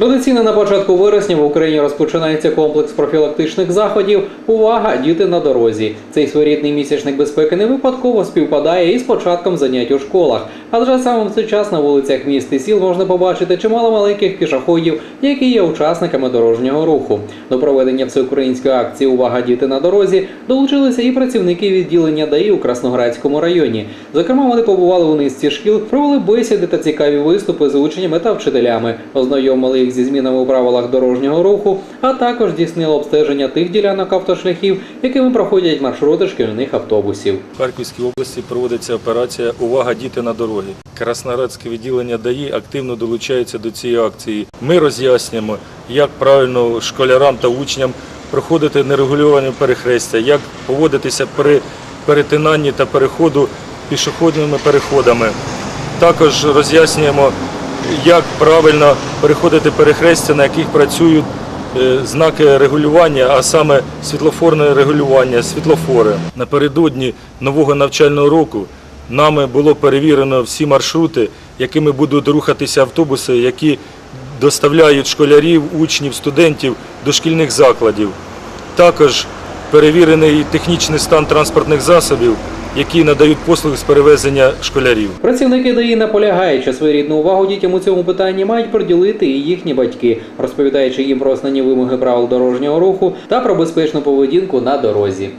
Традиційно на початку вересня в Україні розпочинається комплекс профілактичних заходів. Увага, діти на дорозі. Цей своєрідний місячник безпеки не випадково співпадає із початком занять у школах. Адже саме в цей час на вулицях міст і сіл можна побачити чимало маленьких пішоходів, які є учасниками дорожнього руху. До проведення всеукраїнської акції Увага, діти на дорозі долучилися і працівники відділення ДАІ у Красноградському районі. Зокрема, вони побували у низці шкіл, провели бесіди та цікаві виступи з учнями та вчителями, ознайомили їх зі змінами у правилах дорожнього руху, а також здійснили обстеження тих ділянок автошляхів, якими проходять маршрути шкільних автобусів. В Харківській області проводиться операція Увага діти на дорогі. Красноградське відділення ДАІ активно долучається до цієї акції. Ми роз'яснюємо, як правильно школярам та учням проходити нерегульовані перехрестя, як поводитися при перетинанні та переходу пішохідними переходами. Також роз'яснюємо, як правильно переходити перехрестя, на яких працюють е, знаки регулювання, а саме світлофорне регулювання, світлофори. Напередодні нового навчального року нами було перевірено всі маршрути, якими будуть рухатися автобуси, які доставляють школярів, учнів, студентів до шкільних закладів. Також перевірений технічний стан транспортних засобів, які надають послуги з перевезення школярів. Працівники ДАІ наполягають, що своєрідну увагу дітям у цьому питанні мають приділити і їхні батьки, розповідаючи їм про основні вимоги правил дорожнього руху та про безпечну поведінку на дорозі.